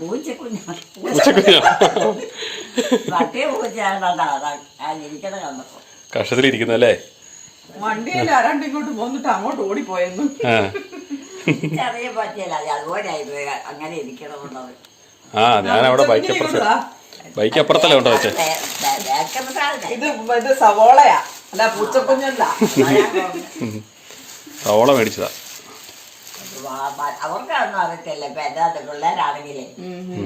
പൂച്ചക്കുഞ്ഞ. പൂച്ചയാണ് ഇരിക്കണ കണ്ടപ്പോ. കഷ്ടത്തിലിരിക്കുന്നല്ലേ വണ്ടിയിൽ ആരാണ്ട് ഇങ്ങോട്ട് പോന്നിട്ട് അങ്ങോട്ട് ഓടിപ്പോയെന്ന്. ചെറിയ പറ്റിയല്ല അത് അതുപോലെ ആയിപ്പോയി. അങ്ങനെ ഇരിക്കണമെന്നുള്ളത്. ആ ഞാൻ അവിടെ ബൈക്ക് അപ്പുറത്ത് ബൈക്ക് അപ്പുറത്തല്ലേ ഉണ്ടോ വെച്ചേ? ഇത് ഇത് സവോളയാ. അല്ല പൂച്ചക്കുഞ്ഞല്ല. സവോള മേടിച്ചതാ. അവർക്കൊന്നും അറിയത്തില്ല. ഇപ്പൊ എന്താ പിള്ളേരാണെങ്കിലേ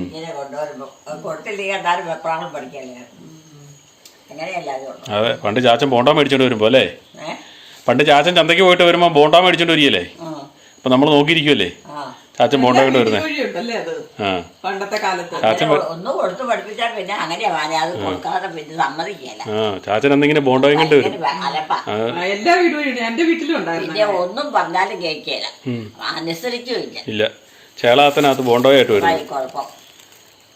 ഇങ്ങനെ കൊണ്ടുവരുമ്പോ കൊടുത്തില്ലെങ്കിൽ എന്തായാലും വെപ്രാളം പഠിക്കല്ലേ? അതുകൊണ്ട് അതെ പണ്ട് ചാച്ചൻ ബോണ്ട മേടിച്ചോണ്ട് വരുമ്പോ അല്ലേ? പണ്ട് ചാച്ചൻ ചന്തയ്ക്ക് പോയിട്ട് വരുമ്പോ ബോണ്ട മേടിച്ചോണ്ട് വരികയല്ലേ? അപ്പൊ നമ്മൾ നോക്കിയിരിക്കുമല്ലേ ആ. ചാച്ചൻ വരുന്നത് വരുന്നേ. അത് ആ. പണ്ടത്തെ കാലത്ത്. ചാച്ചൻ ഒന്ന് കൊടുത്തു പഠിപ്പിച്ചാൽ പിന്നെ അങ്ങനെയാ അത് കൊടുക്കാതെ പിന്നെ സമ്മതിക്കല. ആ ചാച്ചൻ എന്തെങ്കിലും ബോണ്ടോയും കൊണ്ട് വരും. അലപ്പ. ആ. ആ, എല്ലാ വീടും എന്റെ വീട്ടിലും ഉണ്ടായിരുന്നു പിന്നെ ഒന്നും പറഞ്ഞാലും കേൾക്കില്ല അനുസരിച്ചുമില്ല. ഇല്ല. ചേളാത്തനകത്ത് ബോണ്ടോയായിട്ട് വരും അതായി കുഴപ്പം.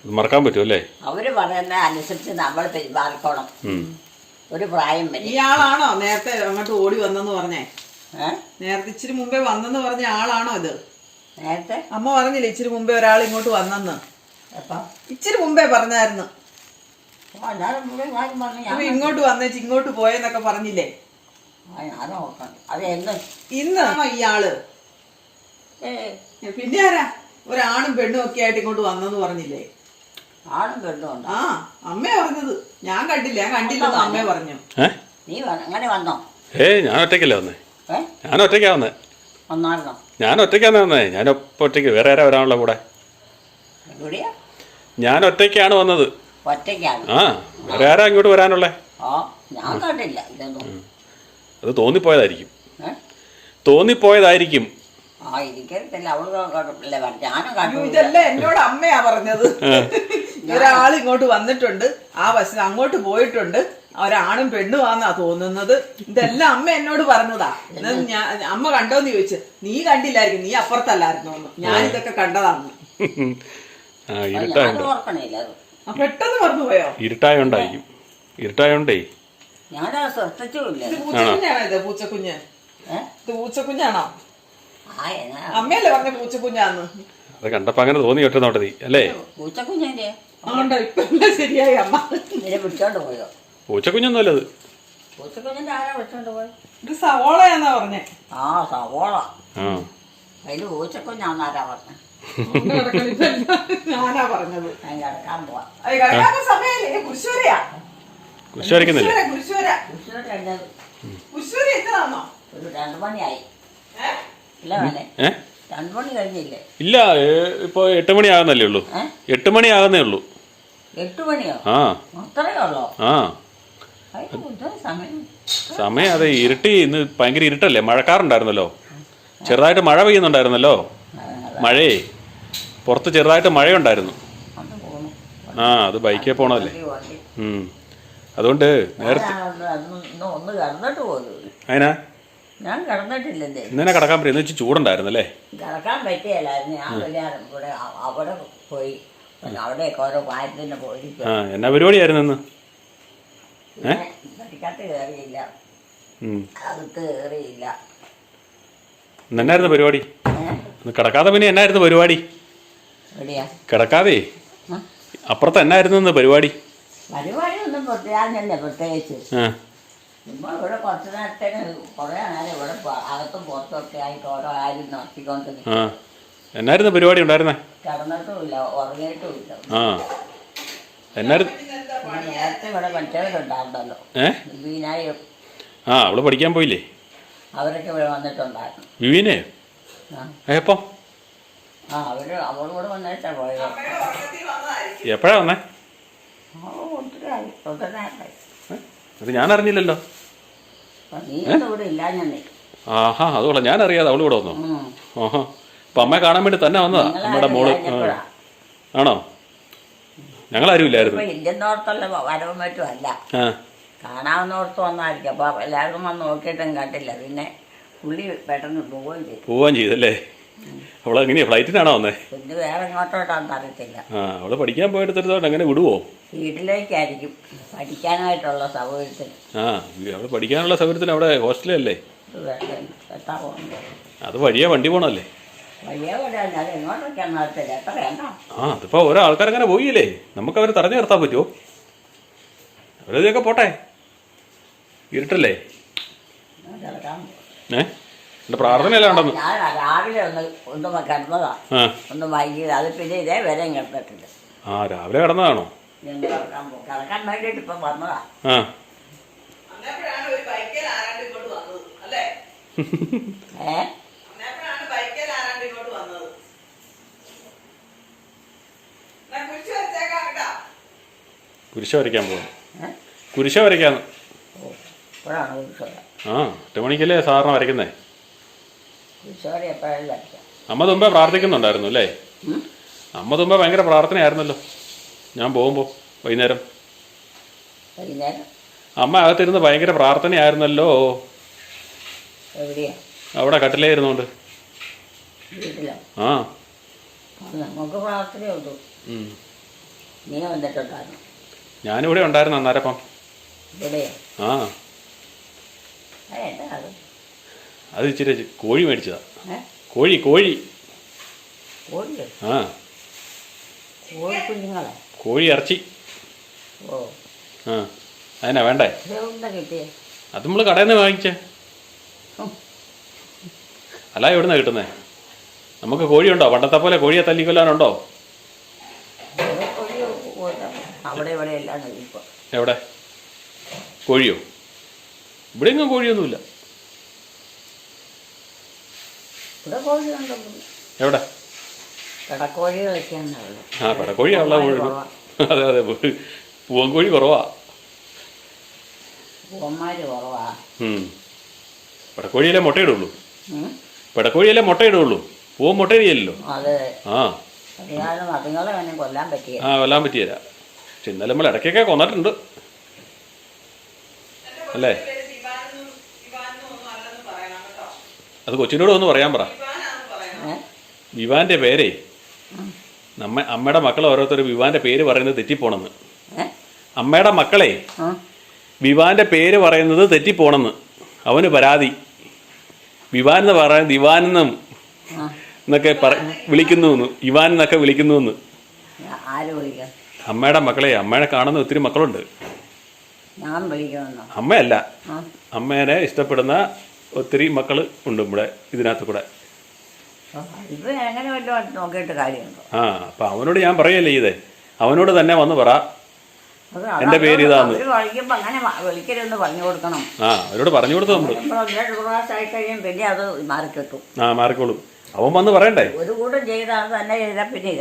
ഇത് മറക്കാൻ പറ്റും അല്ലേ? അവർ പറയുന്ന അനുസരിച്ച് നമ്മൾ പെരുമാറിക്കോണം. ഉം. ഒരു പ്രായം വരെ. ഇയാളാണോ നേരത്തെ അങ്ങോട്ട് ഓടി വന്നെന്ന് പറഞ്ഞേ? ഏ? നേരത്തെ ഇച്ചിരി മുമ്പേ വന്നെന്ന് പറഞ്ഞ ആളാണോ ഇത്? നേരത്തെ? അമ്മ പറഞ്ഞില്ലേ ഇച്ചിരി മുമ്പേ ഒരാൾ ഇങ്ങോട്ട് വന്നെന്ന്. എപ്പം? ഇച്ചിരി മുമ്പേ പറഞ്ഞായിരുന്നു. എല്ലാവരും മുഴുവൻ കാര്യം പറഞ്ഞു ഞാൻ അപ്പൊ ഇങ്ങോട്ട് വന്നേച്ച് ഇങ്ങോട്ട് പോയെന്നൊക്കെ പറഞ്ഞില്ലേ? ആ, ഞാൻ നോക്കണം അത് എന്ന് ഇന്നാണോ ഇയാൾ? ഏ പിന്നെ ആരാ? ഒരാണും പെണ്ണും ഒക്കെ ആയിട്ട് ഇങ്ങോട്ട് വന്നെന്ന് പറഞ്ഞില്ലേ? ആണും പെണ്ണും ആ അമ്മ പറഞ്ഞത്. ഞാൻ കണ്ടില്ല ഞാൻ കണ്ടില്ലെന്ന് അമ്മ പറഞ്ഞു. ഏ? നീ വന്ന- അങ്ങനെ വന്നോ? ഏയ് ഞാൻ ഒറ്റയ്ക്കല്ലേ വന്നേ. ഏ? ഞാൻ ഒറ്റയ്ക്കാ വന്നേ. വന്നായിരുന്നോ? ഞാൻ ഒറ്റയ്ക്കാണ് വന്നേ. ഞാൻ ഒറ്റയ്ക്ക്. വേറെ ആരാ വരാനുള്ള കൂടെ? എവിടെയാ? ഞാൻ ഒറ്റയ്ക്കാണ് വന്നത്. ഒറ്റയ്ക്കാണ്? ആ വേറെ ആരാ ഇങ്ങോട്ട് വരാനുള്ളേ? ആ ഞാൻ കണ്ടില്ല. ഇതൊന്നും. അത് തോന്നിപ്പോയതായിരിക്കും. തോന്നിപ്പോയതായിരിക്കും. ആ ഇരിക്കത്തില്ല അവൾ കണ്ടില്ല ഞാനും അയ്യോ, കണ്ടു ഇതെല്ലാം എന്നോട് അമ്മയാ പറഞ്ഞത്. ഒരാൾ ഇങ്ങോട്ട് വന്നിട്ടുണ്ട്. ആ ബസ്സിൽ അങ്ങോട്ട് പോയിട്ടുണ്ട്. ഒരാണും പെണ്ണുമാന്നാ തോന്നുന്നത്. ഇതെല്ലാം അമ്മ എന്നോട് പറഞ്ഞതാ. ഞാൻ അമ്മ കണ്ടോന്ന് ചോദിച്ചു നീ കണ്ടില്ലായിരിക്കും നീ അപ്പുറത്തല്ലായിരുന്നു? ഞാനിതൊക്കെ ഞാൻ ഇതൊക്കെ കണ്ടതാന്ന് പെട്ടെന്ന് പറഞ്ഞു പോയോ ഇരുട്ടായോണ്ടായിരിക്കും. ഇരുട്ടായോണ്ടേ? ഞാനാ ശ്രദ്ധിച്ചുമില്ല. ഇത് പൂച്ചക്കുഞ്ഞാണോ ഇത്? പൂച്ചക്കുഞ്ഞ്. ഇത് പൂച്ചക്കുഞ്ഞാണോ? അമ്മയല്ലേ പറഞ്ഞ പൂച്ചക്കുഞ്ഞാന്ന്? അത് കണ്ടപ്പോ അങ്ങനെ തോന്നി ഒറ്റ നോട്ടതി അല്ലേ? പൂച്ചക്കുഞ്ഞിന്റെ അതുകൊണ്ടോ ഇപ്പൊ എല്ലാം ശരിയായി അമ്മ. ഇതിനെ പിടിച്ചോണ്ട് പോയോ? പൂച്ചക്കുഞ്ഞൊന്നുമല്ല അത്. പൂച്ചക്കുഞ്ഞിന്റെ ആരാ പിടിച്ചോണ്ട് പോയി? ഇത് സവോളയാന്നാ പറഞ്ഞേ. ആ സവോള. അതിന് പൂച്ചക്കുഞ്ഞാന്നാരാ പറഞ്ഞത് അതുകൊണ്ട് ഞാനാ പറഞ്ഞത്. ഞാൻ കിടക്കാൻ പോവാ. സമയല്ലേ. വരയ്ക്കുന്നില്ലേ കുരിശുവര. ഉച്ചയോടെ കഴിഞ്ഞത് കുരിശുവര എന്നതാണോ ഒരു രണ്ടു മണിയായി. ഏ? ഇല്ല ഇപ്പൊ എട്ട് മണി ആകുന്നല്ലേ ഉള്ളൂ. എട്ട് മണി ആകുന്നേ ഉള്ളൂ. ആ. ആ. സമയം. അതെ ഇരുട്ടി. ഇന്ന് ഭയങ്കര ഇരുട്ടല്ലേ? മഴക്കാറുണ്ടായിരുന്നല്ലോ. ചെറുതായിട്ട് മഴ പെയ്യുന്നുണ്ടായിരുന്നല്ലോ. മഴയേ പുറത്ത് ചെറുതായിട്ട് മഴയുണ്ടായിരുന്നു. ആ അത് ബൈക്കിൽ പോണതല്ലേ. അതുകൊണ്ട് നേരത്തെ അതിനാ ഞാൻ കിടന്നിട്ടില്ലെന്നേ ഇന്നെ കിടക്കാൻ പറ്റും വെച്ച് ചൂടുണ്ടായിരുന്നല്ലേ? കിടക്കാൻ പറ്റിയല്ലായിരുന്നു. ഞാൻ കല്യാണം ഇവിടെ അവിടെ പോയി. പിന്നെ അവിടെയൊക്കെ ഓരോ കാര്യത്തിന് പോയിരിക്കും ആ എന്നാ പരിപാടിയായിരുന്നു ഇന്ന്? പിന്നെ പഠിക്കത്ത് കയറിയില്ല. ഉം. അകത്ത് കയറിയില്ല. ഇന്ന് എന്നായിരുന്നു പരിപാടി? ഇന്ന് കിടക്കാതെ പിന്നെ എന്നായിരുന്നു പരിപാടി? എവിടെയാ? കിടക്കാതെ? ആ? അപ്പുറത്ത് എന്നായിരുന്നു ഇന്ന് പരിപാടി? പരിപാടിയൊന്നും പ്രത്യേകം പ്രത്യേകിച്ച് ആ. നമ്മൾ ഇവിടെ കുറച്ച് നേരത്തേക്ക് കുറേ നേരം ഇവിടെ അകത്തും പുറത്തൊക്കെ ആയിട്ട് ഓരോ ആരും നടത്തിക്കൊണ്ടിരുന്നു. ആ. എന്നായിരുന്നു പരിപാടി ഉണ്ടായിരുന്നേ? കിടന്നിട്ടുമില്ല ഉറങ്ങിയിട്ടുമില്ല. ആ. എന്നായിരുന്നു? പിന്നെ നേരത്തെ ഇവിടെ മറ്റവരുണ്ടായിരുന്നല്ലോ. ഏ? വിവീനായും ആ അവൾ പഠിക്കാൻ പോയില്ലേ? അവരൊക്കെ ഇവിടെ വന്നിട്ടുണ്ടായിരുന്നു. വിവീനെ ആ. എപ്പം? ആ അവർ അവളോട് വന്നിട്ടാ പോയത്. എപ്പോഴാ വന്നേ? അവൾ ഒത്തിരി ഒത്തിരി നേരമായി. ഏ? അത് ഞാൻ അറിഞ്ഞില്ലല്ലോ ആഹാ അതുകൊള്ള. ഞാൻ അറിയാതെ അവൾ ഇവിടെ വന്നു? ഓഹോ അപ്പൊ അമ്മയെ കാണാൻ വേണ്ടി തന്നെ വന്നതാ നമ്മുടെ മോൾ. ആണോ? ഞങ്ങളാരും ഇല്ലായിരുന്നു. കാണാവുന്നോർത്ത് വന്നായിരിക്കും. അപ്പൊ എല്ലാവരും വന്ന് നോക്കിയിട്ടും കണ്ടില്ല. പിന്നെ പുള്ളി പെട്ടെന്ന് പോവുകയും ചെയ്തു. പോവാൻ ചെയ്തല്ലേ അവൾ എങ്ങനെയാ ഫ്ലൈറ്റിനാണോ വന്നേ? പിന്നെ വേറെ എങ്ങോട്ടോട്ടാന്ന് അറിയത്തില്ല. ആ അവൾ പഠിക്കാൻ പോയെടുത്തിടത്തോട്ട് അങ്ങനെ വിടുവോ? വീട്ടിലേക്കായിരിക്കും. പഠിക്കാനായിട്ടുള്ള സൗകര്യത്തിൽ ആ അവൾ പഠിക്കാനുള്ള സൗകര്യത്തിന് അവിടെ ഹോസ്റ്റലല്ലേ? അത് വഴിയാ വണ്ടി പോണല്ലേ ആ അതിപ്പോ ഓരോ ആൾക്കാരങ്ങനെ പോയില്ലേ? നമുക്ക് അവരെ തടഞ്ഞു നിർത്താൻ പറ്റുമോ അവരതൊക്കെ പോട്ടെ. ഇരുട്ടല്ലേ? ഏ? എന്റെ പ്രാർത്ഥന ഉണ്ടെന്ന് ഞാൻ രാവിലെ ഒന്ന് ഒന്ന് കിടന്നതാ. ആ. ഒന്ന് വൈകിയത്. അത് പിന്നെ ഇതേ വരെ കിടന്നിട്ടില്ല ആ രാവിലെ കിടന്നതാണോ? ഞാൻ കിടക്കാൻ പോ- കിടക്കാൻ വേണ്ടിയിട്ട് ഇപ്പം വന്നതാ. ആ. ഒരു ബൈക്കേൽ ആരാണ്ട് ഇങ്ങോട്ട് വന്നത് അല്ലേ? ഏ? അന്നേരപ്പോഴാണ് ബൈക്കേൽ ആരാണ്ട് ഇങ്ങോട്ട് വന്നത്. എന്നാ കുരിശ് വരച്ചേക്കാം കേട്ടാ. കുരിശ വരയ്ക്കാൻ പോകും ഏ? കുരിശ വരയ്ക്കാന്ന്. ഓ ഇപ്പോഴാണ് കുരിശോടെ ആ എട്ട് മണിക്കല്ലേ സാറിന് വരയ്ക്കുന്നേ? അമ്മ തുമ്പ പ്രാർത്ഥിക്കുന്നുണ്ടായിരുന്നു അല്ലേ? അമ്മ തുമ്പ ഭയങ്കര പ്രാർത്ഥനയായിരുന്നല്ലോ. ഞാൻ പോകുമ്പോൾ വൈകുന്നേരം. അമ്മ അകത്തിരുന്ന് ഭയങ്കര പ്രാർത്ഥനയായിരുന്നല്ലോ. അവിടെ കട്ടിലേ ഇരുന്നോണ്ട്. ആ. നമുക്ക് പ്രാർത്ഥനയുള്ളൂ ഉം. നീ വന്നിട്ടുണ്ടായിരുന്നു. ഞാനിവിടെ ഉണ്ടായിരുന്നു അന്നേരപ്പം ആ. അത് ഇച്ചിരി കോഴി മേടിച്ചതാ. കോഴി കോഴി. ആ. കോഴി ഇറച്ചി. ആ. അതിനാ വേണ്ടേ? അത് നമ്മൾ കടയിൽ നിന്ന് വാങ്ങിച്ചേ. അല്ല എവിടുന്നാ കിട്ടുന്നേ? നമുക്ക് കോഴിയുണ്ടോ പണ്ടത്തെ പോലെ കോഴിയെ തല്ലിക്കൊല്ലാനുണ്ടോ? എവിടെ കോഴിയോ? ഇവിടെ എങ്ങും കോഴിയൊന്നുമില്ല. ഇവിടെ കോഴി എവിടെ? ആ പെടക്കോഴിയാ ഉള്ള കോഴി. അതെ അതെ പൂവൻ കോഴി കുറവാ. പൂവന്മാര് കുറവാ. പെടക്കോഴിയല്ലേ മുട്ടയിടുള്ളൂ? പെടക്കോഴിയല്ലേ മുട്ടയിടുള്ളൂ പൂവൻ മുട്ടയിടിയല്ലോ ആ. കൊല്ലാൻ പറ്റിയ. ആ കൊല്ലാൻ പറ്റിയല്ല പക്ഷെ ഇന്നലെ നമ്മൾ ഇടയ്ക്കൊക്കെ കൊന്നിട്ടുണ്ട്. അല്ലേ പേര് ദിവാനെന്നും ദിവാനെന്നും ഒന്നും അല്ലെന്ന് പറയണം കേട്ടോ അത് കൊച്ചിനോട് ഒന്ന് പറയാൻ പറ? വിവാന്റെ പേരേ. നമ്മ അമ്മയുടെ മക്കളെ ഓരോരുത്തർ വിവാന്റെ പേര് പറയുന്നത് തെറ്റിപ്പോണെന്ന്? അമ്മയുടെ മക്കളെ വിവാന്റെ പേര് പറയുന്നത് തെറ്റിപ്പോണെന്ന്. അവന് പരാതി. വിവാൻ എന്ന് പറയാൻ ദിവാൻ എന്നും. എന്നൊക്കെ പറ വിളിക്കുന്നു ഇവാൻ എന്നൊക്കെ വിളിക്കുന്നു എന്ന് അമ്മയുടെ മക്കളെ അമ്മയെ കാണുന്ന ഒത്തിരി മക്കളുണ്ട്. അമ്മയല്ല. അമ്മേനെ ഇഷ്ടപ്പെടുന്ന ഒത്തിരി മക്കൾ ഉണ്ട് ഇവിടെ ഇതിനകത്ത് കൂടെ. ആ അപ്പം അവനോട് ഞാൻ പറയല്ലേ ഇതേ. അവനോട് തന്നെ വന്ന് പറ. എന്റെ പേര് ഇതാന്ന്. ആ അവരോട് പറഞ്ഞു കൊടുത്തു നമ്മൾ ആ മാറിക്കോളും. അവൻ വന്ന് പറയണ്ടേ? ഒരു കൂട്ടം ചെയ്താൽ തന്നെ ചെയ്താൽ പിന്നെ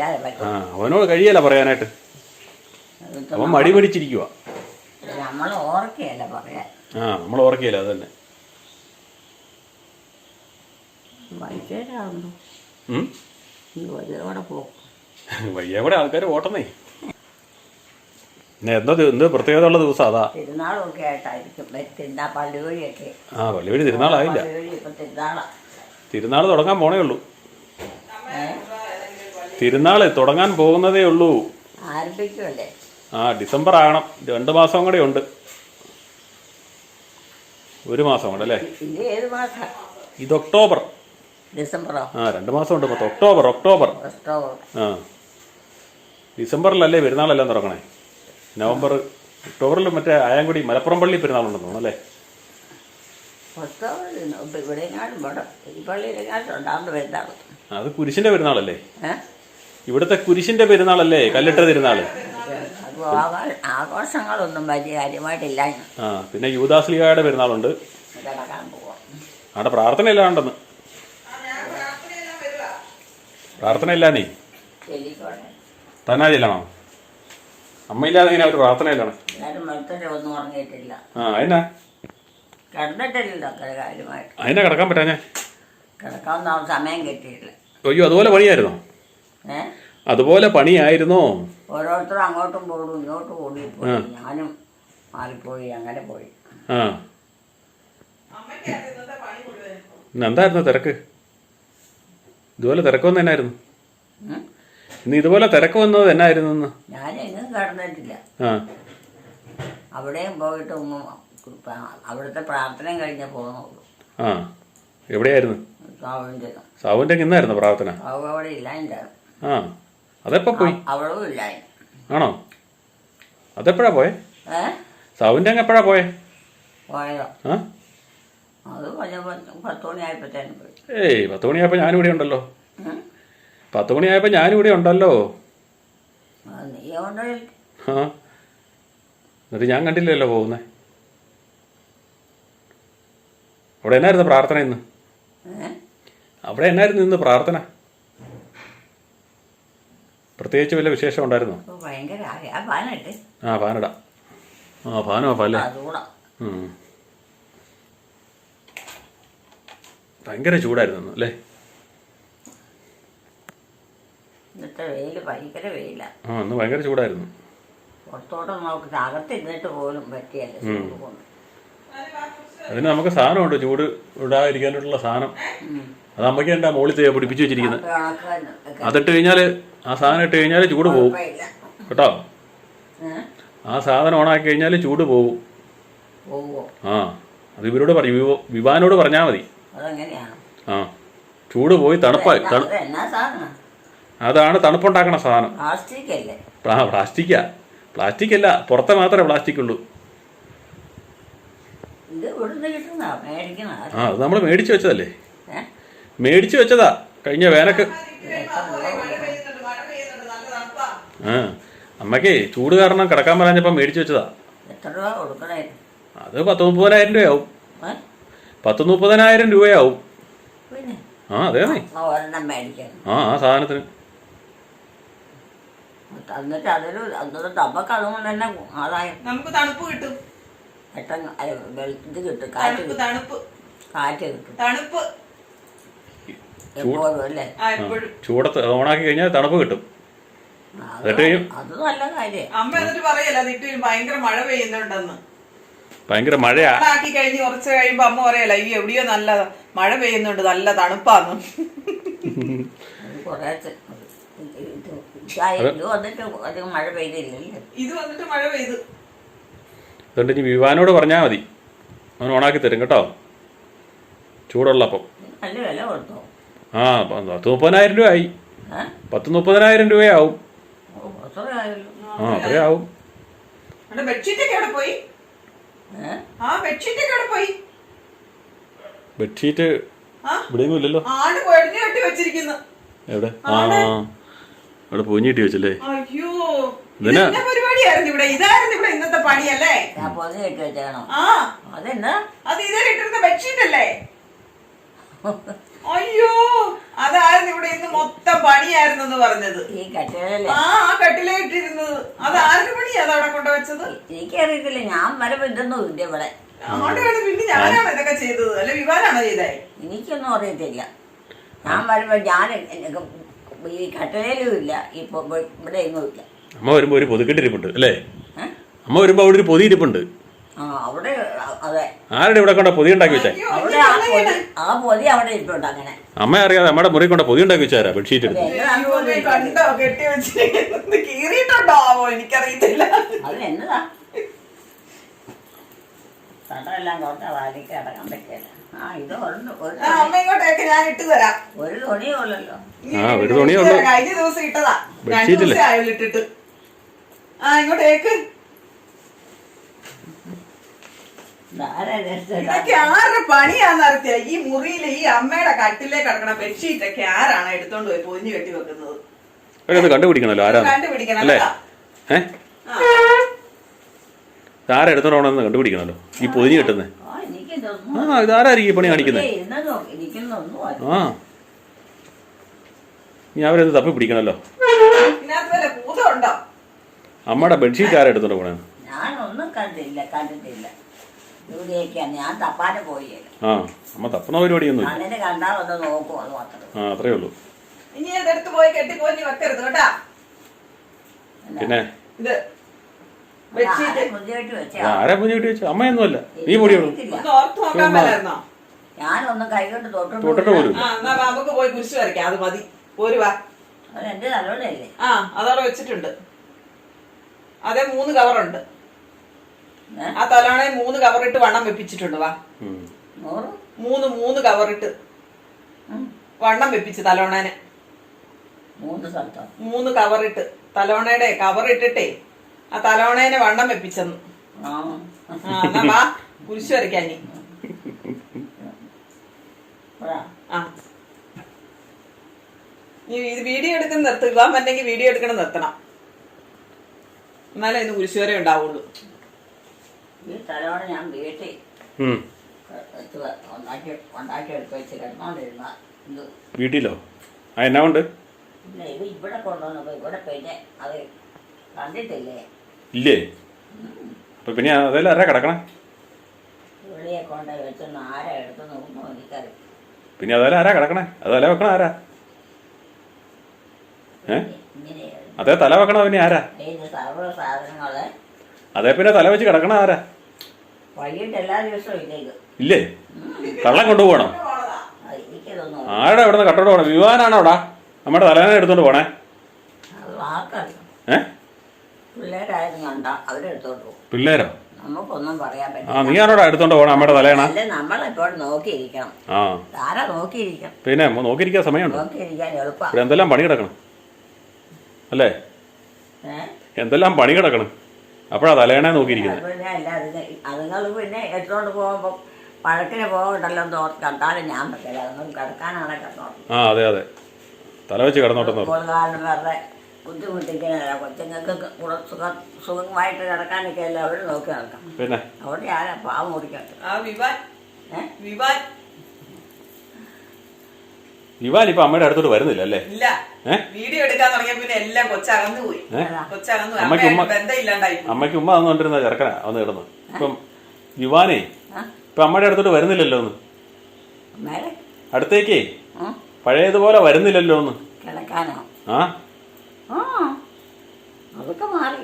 ആ അവനോട് കഴിയല്ല പറയാനായിട്ട്. അവൻ മടി പിടിച്ചിരിക്കുക നമ്മൾ ഓർക്കുകയല്ല പറയാൻ. ആ നമ്മൾ ഓർക്കല്ല അത് തന്നെ. ഈ പോകും വയ്യ കൂടെ ആൾക്കാർ ഓട്ടുന്നേ. പിന്നെ എന്താ എന്ത് പ്രത്യേകത ഉള്ള ദിവസം അതാ. തിരുനാളൊക്കെ ആയിട്ടായിരിക്കും. തിരുന്നാ പള്ളി വഴിയൊക്കെ ആ പള്ളിവഴി തുടങ്ങാൻ പോണേ ഉള്ളൂ. ഏ? തുടങ്ങാൻ പോകുന്നതേ ഉള്ളൂ. ആരംഭിക്കുമല്ലേ ആ ഡിസംബർ ആകണം. രണ്ട് മാസം കൂടെ ഉണ്ട്. ഒരു മാസം കൂടെ അല്ലേ? ഇത് ഒക്ടോബർ. ഡിസംബറോ? ആ രണ്ട് മാസം ഉണ്ട് മൊത്തം ഒക്ടോബർ ഒക്ടോബർ. ഒക്ടോബർ. ആ. ഡിസംബറിലല്ലേ പെരുന്നാളെല്ലാം തുറക്കണേ? നവംബർ ഒക്ടോബറിൽ മറ്റേ ആയാങ്കുടി മലപ്പുറം പള്ളി പെരുന്നാളുണ്ടെന്ന് തോന്നുന്നു അല്ലേ? ഉണ്ടാകുന്ന പെരുന്നാൾ അത് കുരിശിന്റെ പെരുന്നാളല്ലേ? ഇവിടുത്തെ കുരിശിന്റെ പെരുന്നാളല്ലേ? കല്ലിട്ട ആഘോ- ആഘോഷങ്ങളൊന്നും വലിയ കാര്യമായിട്ടില്ല. ആ പിന്നെ യൂദാസ്ലിഗായുടെ പെരുന്നാളുണ്ട്. അവിടെ പ്രാർത്ഥന ഉണ്ടെന്ന് ആ ഞാൻ പ്രാർത്ഥനയെല്ലാം വരുവാ പ്രാർത്ഥനയില്ല നീ? തന്നെ ചെല്ലണോ അമ്മയില്ലാതെ ഇങ്ങനെ ഒരു ഒന്നും ഉറങ്ങിയിട്ടില്ല. ആ കാര്യമായിട്ട്. അതിനാ കിടക്കാൻ പറ്റാഞ്ഞേ? കിടക്കാവുന്ന സമയം കിട്ടിയില്ല. അയ്യോ അതുപോലെ പണിയായിരുന്നോ? അതുപോലെ പണിയായിരുന്നോ? ഓരോരുത്തരും അങ്ങോട്ടും പോകും ഇങ്ങോട്ടും ഓടി ഞാനും മാറിപ്പോയി അങ്ങനെ പോയി. ആ. എന്തായിരുന്നു തിരക്ക്? ഇതുപോലെ തിരക്ക് എന്നായിരുന്നു? ഇന്ന് ഇതുപോലെ തിരക്ക് വന്നത് എന്നായിരുന്നു ഞാൻ എങ്ങും കിടന്നിട്ടില്ല. ആ. അവിടെയും പോയിട്ട് ഒന്നും അവിടുത്തെ പ്രാർത്ഥനയും കഴിഞ്ഞേ പോകുന്നുള്ളൂ. ആ. എവിടെയായിരുന്നു? സാവുവിന്റെ ഇന്നായിരുന്നു പ്രാർത്ഥന? സാവ് അവിടെ ഇല്ലായിന്റെ ആ. അതെപ്പോ പോയി? അവളും ആണോ? അതെപ്പോഴാ പോയെ? ഏ? സാവുവിന്റെ അങ്ങ് എപ്പോഴാ പോയെ? പോയോ ആ? അത് വലിയ പത്ത് മണിയായപ്പോഴത്തേനും പോയി. ഏയ് പത്ത് മണിയായപ്പോൾ ഞാനും ഇവിടെ ഉണ്ടല്ലോ. പത്ത് മണിയായപ്പോൾ ഞാനും ഇവിടെ ഉണ്ടല്ലോ നീ ആ. എന്നിട്ട് ഞാൻ കണ്ടില്ലല്ലോ പോകുന്നേ. അവിടെ എന്നായിരുന്നു പ്രാർത്ഥന ഇന്ന്? അവിടെ എന്നായിരുന്നു ഇന്ന് പ്രാർത്ഥന? പ്രത്യേകിച്ച് വല്ല വിശേഷം ഉണ്ടായിരുന്നോ? ആ പാനടാ ആ പാനട. ആ പാനോ പാലേ അതുകൂടെ ഉം. ഭയങ്കര ചൂടായിരുന്നു അല്ലേ? ഇന്നത്തെ വെയിൽ ഭയങ്കര വെയിലാണ് ആ ഇന്ന് ഭയങ്കര ചൂടായിരുന്നു. പുറത്തോട്ട് നമുക്ക് അകത്ത് ഇരുന്നിട്ട് പോലും പറ്റിയല്ല ചൂട് കൊണ്ട്. അതിന് നമുക്ക് സാധനമുണ്ട് ചൂട് ഇടാതിരിക്കാനുള്ള സാധനം. അത് അമ്മയ്ക്ക് എന്താ മോളി തേ പിടിപ്പിച്ച് വെച്ചിരിക്കുന്നത് അതിട്ട് കഴിഞ്ഞാൽ ആ സാധനം ഇട്ട് കഴിഞ്ഞാൽ ചൂട് പോകും കേട്ടോ? ആ സാധനം ഓണാക്കി കഴിഞ്ഞാൽ ചൂട് പോകും ആ. അത് ഇവരോട് പറയും വിവാനോട് പറഞ്ഞാൽ മതി. അതെങ്ങനെയാണ്. ആ ചൂട് പോയി തണുപ്പായി അതാണ് തണുപ്പുണ്ടാക്കണ സാധനം. ആ പ്ലാസ്റ്റിക്കാ. പ്ലാസ്റ്റിക് അല്ല പുറത്തെ മാത്രമേ പ്ലാസ്റ്റിക് ഉള്ളൂ ആ അത് നമ്മൾ മേടിച്ചു വെച്ചതല്ലേ? മേടിച്ചു വെച്ചതാ കഴിഞ്ഞ വേനക്ക്. ആ അമ്മക്കേ ചൂട് കാരണം കിടക്കാൻ പറഞ്ഞപ്പോൾ മേടിച്ചു വെച്ചതാ. അത് പത്ത് മുപ്പതിനായിരം രൂപയാവും? പത്ത് മുപ്പതിനായിരം രൂപയാവും ആ അതേന്നേ ആ ആ സാധനത്തിന്. എന്നിട്ട് അതൊരു അതൊരു നമുക്ക് അതുകൊണ്ട് തന്നെ ആദായം. നമുക്ക് തണുപ്പ് കിട്ടും. പെട്ടെന്ന് കിട്ടും. കാറ്റ് തണുപ്പ് കിട്ടും. തണുപ്പ്. കാറ്റ് കിട്ടും. തണുപ്പ്. എപ്പോഴും അല്ലേ? ചൂടത്ത് ഓണാക്കി കഴിഞ്ഞാൽ തണുപ്പ് കിട്ടും. അത് അത് നല്ല കാര്യം. അമ്മ എന്നിട്ട് പറയല്ല നിട്ട് ഭയങ്കര മഴ പെയ്യുന്നുണ്ടെന്ന്. ഭയങ്കര മഴയാ. ആക്കി കഴിഞ്ഞ് കുറച്ച് കഴിയുമ്പോ അമ്മ പറയല ഈ എവിടെയോ നല്ല മഴ പെയ്യുന്നുണ്ട് നല്ല തണുപ്പാന്ന്. ഇത് വന്നിട്ട് മഴ പെയ്തില്ലല്ലേ? ഇത് വന്നിട്ട് മഴ പെയ്തു. അതുകൊണ്ട് ഇനി വിവാനോട് പറഞ്ഞാ മതി. അവൻ ഓണാക്കി തരും കേട്ടോ. ചൂടുള്ളപ്പം. നല്ല വില കൊടുത്തോ? ആ പത്ത് മുപ്പതിനായിരം രൂപ ആയി പത്ത് മുപ്പതിനായിരം രൂപയാവും. ആയല്ലോ ആ അത്രയാവും. പോയി? ആ ബെഡ്ഷീറ്റ് ഒക്കെ പോയി? ബെഡ്ഷീറ്റ് ആ? ഇവിടെയൊന്നും ഇല്ലല്ലോ. ആണ്ട് കൊഴഞ്ഞു കെട്ടി വെച്ചിരിക്കുന്നു. എവിടെ? ആ അവിടെ പൂഞ്ഞിട്ടി വെച്ചല്ലേ? അയ്യോ ഇതിന് ഇതിന്റെ പരിപാടിയായിരുന്നു ഇവിടെ? ഇതായിരുന്നു ഇവിടെ ഇന്നത്തെ പണിയല്ലേ കെട്ടി ആ. അതെന്നാ? അത് ഇതിൽ ഇട്ടിരുന്ന ബെഡ്ഷീറ്റ് അല്ലേ? അയ്യോ അതായിരുന്നു ഇവിടെ ഇന്ന് മൊത്തം പണിയായിരുന്നു എന്ന് പറഞ്ഞത്. ഈ കട്ടിലല്ലേ ആ ആ കട്ടിലേ ഇട്ടിരുന്നത് അത് ആരുടെ പണിയാ അത് അവിടെ കൊണ്ടുവച്ചത് എനിക്കറിയത്തില്ല ഞാൻ വരെ ഇതൊന്നും ഇല്ല ഇവിടെ. ആണ്ട് പിന്നെ ഞാനാണ് ഇതൊക്കെ ചെയ്തത്? അല്ലെ വിവാനാണോ ചെയ്തേ എനിക്കൊന്നും അറിയത്തില്ല. ഞാൻ വരുമ്പോ ഞാൻ ഈ കട്ടിലും ഇല്ല. ഇപ്പൊ ഇവിടെ എങ്ങും ഇല്ല. അമ്മ വരുമ്പോ ഒരു പൊതുക്കെട്ടിരിപ്പുണ്ട് അല്ലേ? അമ്മ വരുമ്പോ അവിടെ ഒരു പൊതി ഇരിപ്പുണ്ട് ആ അവിടെ അതെ. ആരുടെ ഇവിടെ കൊണ്ട് പൊതി ഉണ്ടാക്കി വെച്ചേ? അവിടെ ആ പൊതി ആ പൊതി അവിടെ ഇരിപ്പുണ്ട് അങ്ങനെ അമ്മ അറിയാതെ അമ്മയുടെ മുറി കൊണ്ട് പൊതി ഉണ്ടാക്കി വെച്ചാരാ ബെഡ്ഷീറ്റ് എടുത്ത്. കണ്ടോ? കെട്ടി വെച്ചിരിക്കുന്നത് കീറിയിട്ടുണ്ടോ ആവോ എനിക്കറിയത്തില്ല. അത് എന്നതാ? തടമെല്ലാം കുറച്ച് വാലിക്ക് അടക്കാൻ പറ്റില്ല ആ ഇത് ഒരു ഒരു ആ, അമ്മ ഇങ്ങോട്ടേക്ക് ഞാൻ ഇട്ട് തരാം. ഒരു തുണിയേ ഉള്ളല്ലോ ആ, ഒരു തുണിയേ ഉള്ളൂ. കഴിഞ്ഞ ദിവസം ഇട്ടതാ. ബെഡ്ഷീറ്റ് ബെഡ്ഷീറ്റില്ലേ? ദിവസം ആയുള്ളൂ ഇട്ടിട്ട്. ആ ഇങ്ങോട്ടേക്ക്. ഇതൊക്കെ ആരുടെ പണിയാന്ന് നടത്തിയ ഈ മുറിയിലെ ഈ അമ്മയുടെ കട്ടിലേ കിടക്കണ ബെഡ്ഷീറ്റ് ഒക്കെ ആരാണ് എടുത്തോണ്ട് പോയി പൊതിഞ്ഞു കെട്ടി വെക്കുന്നത്? കണ്ടുപിടിക്കണല്ലോ ആരാ കണ്ടുപിടിക്കണം അല്ലേ? ആ. ആരാ എടുത്തോണമെന്ന് കണ്ടുപിടിക്കണല്ലോ ഈ പൊതിഞ്ഞു കിട്ടുന്നത് ആ ഇതാരായിരിക്കും ഈ പണി കാണിക്കുന്നത്. ആ. ഇനി അവരത് തപ്പി പിടിക്കണല്ലോ? അമ്മയുടെ ബെഡ്ഷീറ്റ് ആരാ എടുത്തോണ്ട് പോണേ? ഞാനൊന്നും കണ്ടില്ല കണ്ടിട്ടില്ല. ഇവിടെയൊക്കെയാണ് ഞാൻ തപ്പാനെ പോയില്ല ആ അമ്മ തപ്പുന്ന പരിപാടിയൊന്നും കണ്ണിന് കണ്ടാൽ ഒന്ന് നോക്കും അത് മാത്രം. ആ അത്രേ ഉള്ളൂ. ഇനി അതെടുത്ത് പോയി കെട്ടി പൊതിഞ്ഞ് വെക്കരുത് കേട്ടാ. പിന്നെ? ഇത് ബെഡ്ഷീറ്റ്. പുതിയായിട്ട് വെച്ച? ആരാ പുതിയ കെട്ടി വെച്ചു? അമ്മയൊന്നുമല്ല. നീ പൊടിയുള്ളൂ ഒന്ന് ഓർത്ത് നോക്കാൻ മേലായിരുന്നോ? ഞാനൊന്നും കൈകൊണ്ട് തൊട്ടിട്ട് തൊട്ടിട്ട് പോലും ആ എന്നാ നമുക്ക് പോയി കുരിശ് വരയ്ക്കാം. അത് മതി. പോര് വാ. അത് എന്റെ തലോടല്ലേ ആ അതവിടെ വെച്ചിട്ടുണ്ട്. അതെ മൂന്ന് കവറുണ്ട്? ആ തലോണെ മൂന്ന് കവറിട്ട് വണ്ണം വെപ്പിച്ചിട്ടുണ്ട് വാ. നൂറ്? മൂന്ന് മൂന്ന് കവറിട്ട്. വണ്ണം വെപ്പിച്ച് തലോണേനെ. മൂന്ന് സ്ഥലത്തോ. മൂന്ന് കവറിട്ട് തലോണയുടെ കവറിട്ടിട്ടേ ആ തലോണേനെ വണ്ണം വെപ്പിച്ചെന്ന്. ആ. ആ എന്നാ വാ കുരിശ് വരയ്ക്കാൻ നീ ആ. നീ ഇത് വീഡിയോ എടുക്കുന്ന നിർത്തുക പറ്റെങ്കിൽ വീഡിയോ എടുക്കണം നിർത്തണം. എന്നാലേ ഇന്ന് കുരിശ് വരെ ഉണ്ടാവുള്ളൂ. ഈ തലോടെ ഞാൻ വീട്ടിൽ ഉണ്ടാക്കി ഉണ്ടാക്കി എടുത്ത് വെച്ച് കിടന്നോണ്ടിരുന്ന വീട്ടിലോ? ആ എന്നാ ഉണ്ട്? പിന്നെ ഇത് ഇവിടെ കൊണ്ടുവന്നപ്പോ ഇവിടെ പിന്നെ അത് കണ്ടിട്ടില്ലേ? ഇല്ലേ? അപ്പൊ പിന്നെ അതല്ല ആരാ കിടക്കണേ? വെളിയെ കൊണ്ട് വെച്ചൊന്ന് ആരാ എടുത്ത് നോക്കുമ്പോ എനിക്കറിയാം. പിന്നെ അതല്ല ആരാ കിടക്കണേ? അതല്ല തല വെക്കണ ആരാ? ഏ? ഇങ്ങനെയായിരുന്നു അതേ തല വെക്കണ പിന്നെ ആരാ? സർവ സാധനങ്ങൾ. അതേ പിന്നെ തല വെച്ച് കിടക്കണ ആരാ? വൈകിട്ട് എല്ലാ ദിവസവും ഇല്ല കള്ളം കൊണ്ടുപോകണം. ആടെ ആരുടെ അവിടെ നിന്ന് കട്ടോട് പോകണം വിവാനാണോ അവിടെ? നമ്മുടെ തലേനെ എടുത്തോണ്ട് പോണേ? ഏ? പിള്ളേരോ? നമുക്കൊന്നും പറയാൻ ആ നീ ആണോടാ എടുത്തോണ്ട് പോണേ നോക്കിയിരിക്കണം. ആ. ആരാ നോക്കിയിരിക്കണം? പിന്നെ നോക്കിയിരിക്കാൻ സമയമുണ്ടോ? നോക്കിയിരിക്കാൻ എന്തെല്ലാം പണി കിടക്കണം? അല്ലേ? എന്തെല്ലാം പണി കിടക്കണം? അപ്പോഴാ തലേണെ നോക്കിയിരിക്കുന്നത്. പിന്നെ അല്ല അതിന് അതുങ്ങൾ പിന്നെ എടുത്തോണ്ട് പോകുമ്പോൾ പഴക്കിന് പോകണ്ടല്ലോ എന്ന് ഓർത്ത് കണ്ടാലും ഞാൻ പറ്റില്ല. അതുങ്ങൾ കിടക്കാനാണ് കിടന്നോട്ട് ആ അതെ അതെ. തല വെച്ച് കിടന്നോട്ടെന്ന് പറഞ്ഞു ഇപ്പോൾ കാരണം വെറുതെ ബുദ്ധിമുട്ടിക്കുന്നില്ല കൊച്ചുങ്ങൾക്ക് കൂടെ സുഖം സുഖമായിട്ട് കിടക്കാനൊക്കെ അല്ല അവർ നോക്കി നടക്കാം പിന്നെ? അവിടെ ആരാ പാവം മുറിക്കട്ടെ ആ വിവാൻ. ഏഹ് വിവാൻ. ഇവാൻ ഇപ്പൊ അമ്മയുടെ അടുത്തോട്ട് വരുന്നില്ല അല്ലേ ഇല്ല വീഡിയോ എടുക്കാൻ തുടങ്ങിയ പിന്നെ എല്ലാം കൊച്ചകന്നു പോയി? കൊച്ചകന്നു അമ്മയ്ക്ക് ഉമ്മ- അമ്മയായിട്ട് ബന്ധം ഇല്ലാണ്ടായി പോയി. അമ്മയ്ക്ക് ഉമ്മ തന്നുകൊണ്ടിരുന്ന ചെറുക്കനാ വന്ന് കിടന്ന്. ഇപ്പം ഇവാനേ ഇപ്പൊ അമ്മയുടെ അടുത്തോട്ട് വരുന്നില്ലല്ലോ ഒന്ന്. അടുത്തേക്കേ. പഴയതുപോലെ വരുന്നില്ലല്ലോ ഒന്ന്. ആ? ആ. അതൊക്കെ മാറി.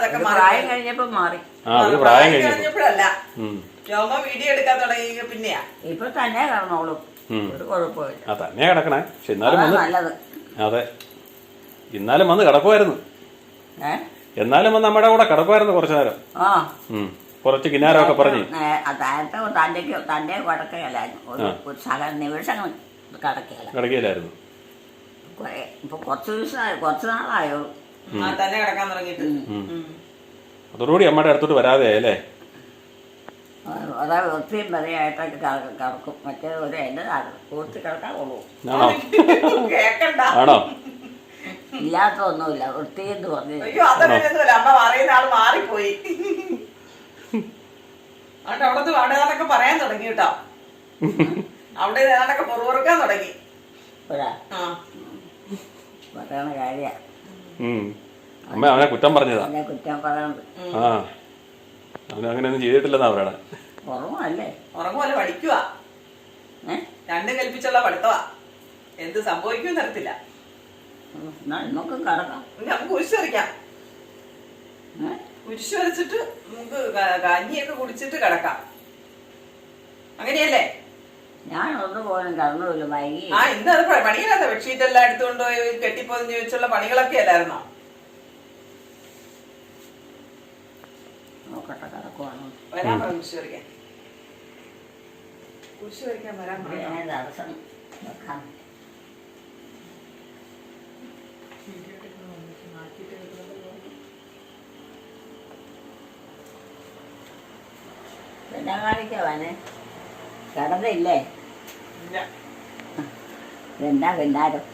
ഒരു പ്രായം കഴിഞ്ഞപ്പോ മാറി. ആ ഒരു പ്രായം കഴിഞ്ഞപ്പോഴല്ല. യോമ വീഡിയോ എടുക്കാൻ തുടങ്ങി പിന്നെയാ. ഇപ്പൊ തന്നെ കിടന്നോളും. ഒരു കുഴപ്പമില്ല ആ തന്നെ കിടക്കണേ. പക്ഷെ എന്നാലും അതാ വന്ന് നല്ലത്. അതെ. ഇന്നാലും വന്ന് കിടക്കുമായിരുന്നു ഏ? എന്നാലും വന്ന് നമ്മുടെ കൂടെ കിടക്കുമായിരുന്നു കുറച്ചു നേരം. ആ. ഉം. കുറച്ച് കിന്നാരമൊക്കെ പറഞ്ഞ്. താഴത്തെ തന്റെക്കോ തന്റെ കിടക്കുകയല്ലായിരുന്നു ഒരു ഒരു ശകലം നിമിഷങ്ങൾ കിടക്കുകയല്ല കിടക്കുകയില്ലായിരുന്നു കുറേ ഇപ്പൊ കുറച്ച് ദിവസമായി കുറച്ച് നാളായോ? ആ തന്നെ കിടക്കാൻ തുടങ്ങിയിട്ട്. ഉം. ഉം. അതോടുകൂടി അമ്മയുടെ അടുത്തോട്ട് വരാതെ അല്ലേ? അതാ ഒത്തിരി വരെയായിട്ടൊക്കെ കറക്കും കറക്കും. മറ്റേ ഒരു എന്റെ കൂട്ടി കിടക്കാൻ കൊള്ളൂ ഇല്ലാത്ത കേക്കണ്ട. ആണോ? ഇല്ലാത്തൊന്നുമില്ല. വൃത്തിയെന്ന് പറഞ്ഞു അയ്യോ അതൊന്നുമില്ല അമ്മ പറയുന്ന ആൾ മാറിപ്പോയി. അവിടെ അവിടെ വാടുകാന്നൊക്കെ പറയാൻ തുടങ്ങി കേട്ടോ. അവിടെ ഏതാണ്ടൊക്കെ പൊറുപൊറുക്കാൻ തുടങ്ങി. പറയണ കാര്യ. അമ്മ അവനെ കുറ്റം പറഞ്ഞതാ. കുറ്റം പറയണത് ആ. അവൻ അങ്ങനെയൊന്നും ചെയ്തിട്ടില്ലെന്നാ പറയണേ. കുറവല്ലേ ഉറങ്ങുമല്ല പഠിക്കുക രണ്ടും കൽപ്പിച്ചുള്ള പഠിത്തവാ. എന്ത് സംഭവിക്കും തരത്തില്ല ഉം, കറക്കാം. നമുക്കും നമുക്ക് കുരിശ് വരച്ചിട്ട് നമുക്ക് കഞ്ഞിയൊക്കെ കുടിച്ചിട്ട് കിടക്കാം. അങ്ങനെയല്ലേ? ഞാൻ ഒന്ന് പോലും കിടന്നുമില്ല വൈകി. ആ ഇന്ന് അത് പണിയില്ലാത്ത ബെഡ്ഷീറ്റ് എല്ലാം എടുത്തുകൊണ്ട് പോയി കെട്ടിപ്പോന്ന് ചോദിച്ചുള്ള പണികളൊക്കെ അല്ലായിരുന്നോ? നോക്കട്ടെ കിടക്കുവാണോ വരാൻ പറഞ്ഞു കുരിശ് വരയ്ക്കാൻ. കുരിശ് വരയ്ക്കാൻ വരാൻ പറയാം ഞാൻ തടസ്സം വെക്കാം പിന്നെ കാണിക്കവാനെ കിടന്നില്ലേ ഇല്ല. എന്താ പിന്നാരും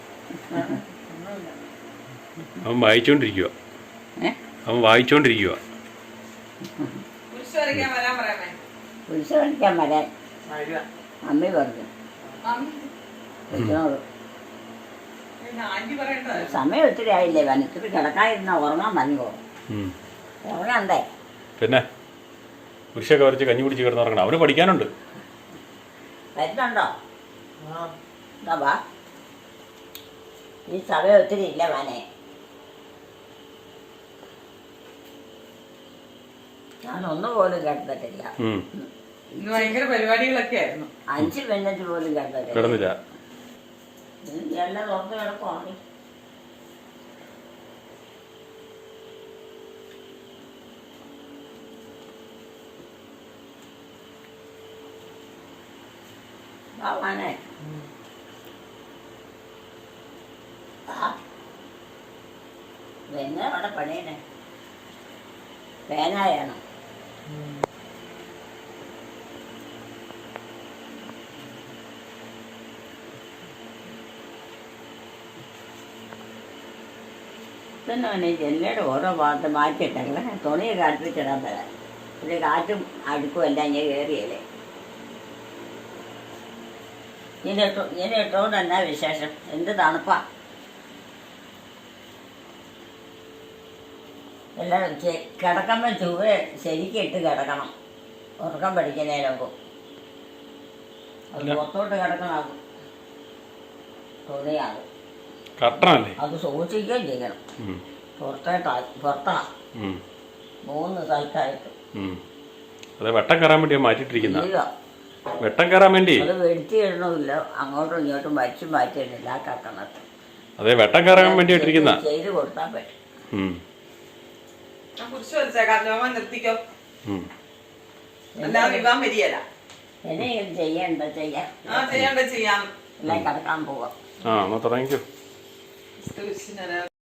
അവൻ വായിച്ചോണ്ടിരിക്കുക അവൻ വായിച്ചോണ്ടിരിക്കുക കുരിശ് വരയ്ക്കാൻ വരാൻ അമ്മി പറഞ്ഞു. കൊച്ചിനോട് സമയം ഒത്തിരി ആയില്ലേ? വനത്തിൽ കിടക്കാതിരുന്ന ഉറങ്ങാൻ പറഞ്ഞു. ഉറങ്ങണ്ടേ പിന്നെ? കുരിശൊക്കെ വരച്ച് കഞ്ഞി കുടിച്ച് കിടന്നിറങ്ങണം. അവന് പഠിക്കാനുണ്ട്. വരുന്നുണ്ടോ? എന്താ വാ. ഈ സമയം ഒത്തിരി ഇല്ല വനെ. ഞാൻ ഒന്നുപോലും കേട്ടിട്ടില്ല. ഇന്ന് ഭയങ്കര പരിപാടികളൊക്കെ ആയിരുന്നു. അഞ്ച് മിനിറ്റ് പോലും കണ്ടത്. കിടന്നില്ല. എല്ലാം തുറന്ന് കിടക്കുവാണ്. അവിടെ പണിയണേ പേനായാണ് പിന്നെ ജനലയുടെ ഓരോ ഭാഗത്ത് മാറ്റിയിട്ടെങ്കിൽ തുണിയൊക്കെ അടുപ്പിച്ചിടാൻ തരാം പിന്നെ കാറ്റും അടുക്കും എല്ലാം ഞാൻ കയറിയല്ലേ. ഇങ്ങനെ ഇട്ടോ ഇങ്ങനെ ഇട്ടോണ്ട് എന്നാ വിശേഷം? എന്ത് തണുപ്പാ? എല്ലാം കിടക്കുമ്പോൾ ചുവ ശരിക്കും ഇട്ട് കിടക്കണം. ഉറക്കം പഠിക്കുന്നതിനൊക്കെ അത് പുറത്തോട്ട് കിടക്കണം തുണിയാണ് കട്ടണല്ലേ? അത് സൂക്ഷിക്കുകയും ചെയ്യണം. പുറത്താ മൂന്ന് സ്ഥലത്തായിട്ട്. അത് വെട്ടം കയറാൻ വേണ്ടിയാ മാറ്റിയിട്ടിരിക്കുന്ന? വെട്ടം കയറാൻ വേണ്ടി? അത് വെടിച്ചിടണമില്ല അങ്ങോട്ടും ഇങ്ങോട്ടും വലിച്ചു മാറ്റിയിട്ടില്ല ആ കട്ടണത്ത്. അതെ വെട്ടം കയറാൻ വേണ്ടി ഇട്ടിരിക്കുന്ന ചെയ്ത് കൊടുത്താൽ പറ്റും. നിർത്തിക്കോ? ചെയ്യണ്ട ചെയ്യാം. ആ ചെയ്യാം. കിടക്കാൻ പോവാം. ആ എന്നാ തുടങ്ങിക്കോ. Estou ensinando